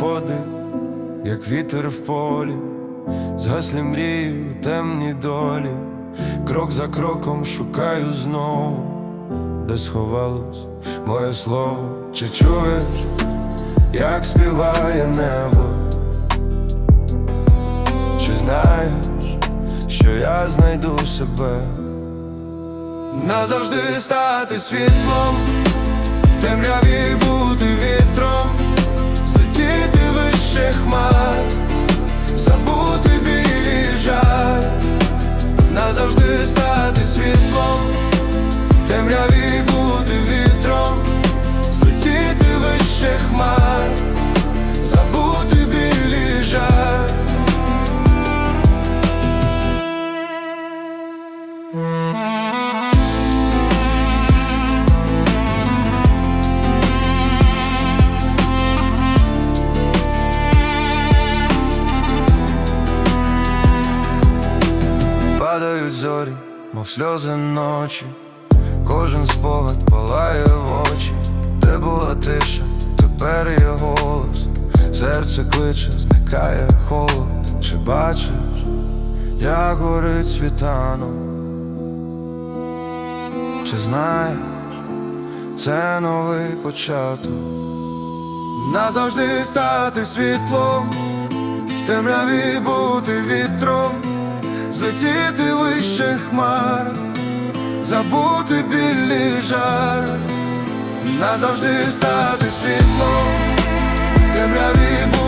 подих, як вітер в полі, згаслі мрії у темній долі, крок за кроком шукаю знову, де сховалось моє слово, чи чуєш, як співає небо, чи знаєш, що я знайду себе, назавжди стати світлом, в темряві Падають зорі, мов сльози ночі, кожен спогад палає в очі, де була тиша, тепер є голос, серце кличе, зникає холод, чи бачиш, як горить світанок, чи знаєш, це новий початок, назавжди стати світлом, в темряві бути вітром злетіти вище хмар, забути білі жар, назавжди стати світлом, в темряві